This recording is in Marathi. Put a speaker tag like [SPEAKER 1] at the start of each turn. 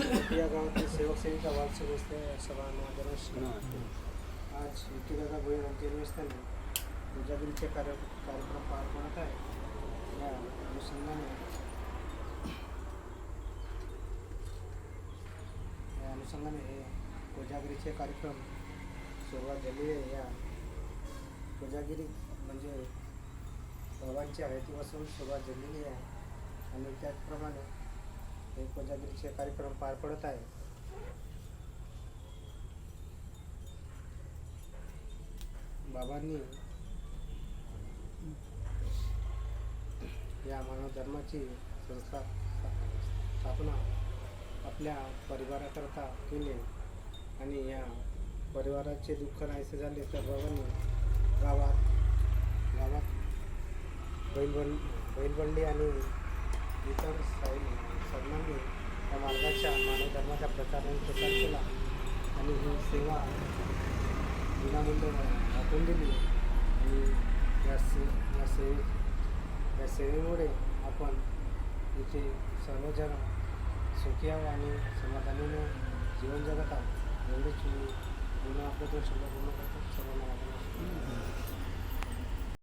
[SPEAKER 1] समाजसेविका वालसेवेस्ते सभा मार्गदर्शन आज विकीदादा भोई यांच्या निमित्ताने पूजागिरीचे कार्य कार्यक्रम पार पडत आहे या अनुषंगाने या अनुषंगाने हे। कोजागिरीचे कार्यक्रम सुरुवात झाली आहे या कोजागिरी म्हणजे बाबांच्या हयतीपासून सुरुवात झालेली आहे आणि त्याचप्रमाणे हे कोजागिरीचे कार्यक्रम पार पडत आहे. बाबांनी या मानव धर्माची संस्था स्थापना आपल्या परिवाराकरता केली आणि या परिवाराचे दुःख नाहीसे झाले तर बाबांनी गावात गावात बैलबंड बैलबंडी आणि इतर साई साधनांनी या मार्गाच्या मानव धर्माचा प्रचार आणि प्रसार केला. आणि ही सेवा विनामूल्य दाखवून दिली. आणि या से या सेवे या सेवेमुळे आपण इथे सर्वजण सुखी आहो आणि समाधानीने जीवन जगत आहोत. एवढेच मी पूर्ण आपल्याकडून शब्द पूर्ण करतो. सर्वांना